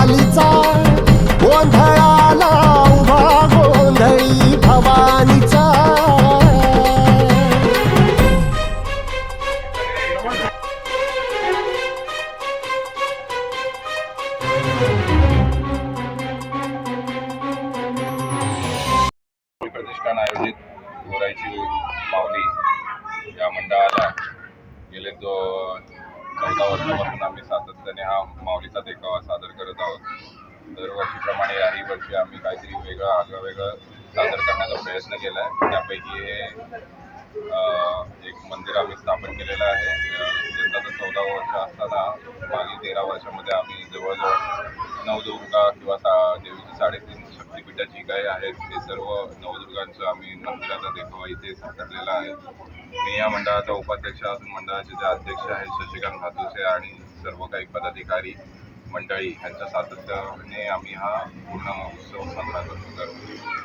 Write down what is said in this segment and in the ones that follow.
मशालीचा गोंधळाला उभा गोंधळी भवानीचा. प्रतिष्ठान आयोजित माऊली या मंडळाला गेले तो चौदा वर्षापासून आम्ही सातत्याने हा माऊलीचा देखावा सादर करत आहोत. दरवर्षीप्रमाणे याही वर्षी आम्ही काहीतरी वेगळं आगळं वेगळं सादर करण्याचा प्रयत्न केला आहे त्यापैकी हे एक मंदिर आम्ही स्थापन केलेलं आहे. यंदाचं चौदा वर्ष असताना मागील तेरा वर्षामध्ये आम्ही जवळजवळ नवदुर्गा किंवा सा देवीची साडेतीन शक्तिपीठाची काही आहेत ते सर्व नवदुर्गांचं आम्ही मंदिराचा देखावा इथे साकारलेला आहे. मी या मंडळाचा उपाध्यक्ष असून मंडळाचे जे अध्यक्ष आहेत शशिकांत भातुसे आणि सर्व काही पदाधिकारी मंडळी यांच्या सातत्याने आम्ही हा पूर्ण महोत्सव साजरा करतो. करतो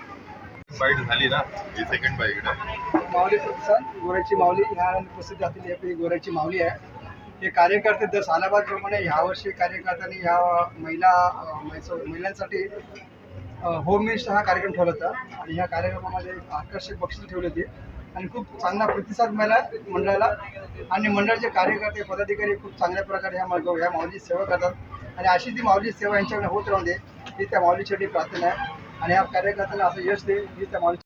बाईट झाली ना? ही सेकंड बाईट आहे. माऊली सण गोऱ्याची माऊली. ह्या प्रसिद्ध असलेली आपली गोऱ्याची माऊली आहे. हे कार्यकर्ते दर सालाबादप्रमाणे ह्यावर्षी कार्यकर्त्यांनी ह्या महिला महिलांसाठी होम मिनिस्टर हा कार्यक्रम ठेवला होता. आणि ह्या कार्यक्रमामध्ये आकर्षक बक्षीस ठेवली होती. आणि खूप चांगला प्रतिसाद मिळाला मंडळाला. आणि मंडळाचे कार्यकर्ते पदाधिकारी खूप चांगल्या प्रकारे ह्या मार्ग ह्या माऊली सेवा करतात. आणि अशी ती माऊली सेवा यांच्याकडे होत राहू दे ही त्या माऊलीसाठी प्रार्थना आहे. आणि ह्या कार्यकर्त्यांना असं यश दे ही त्या माऊली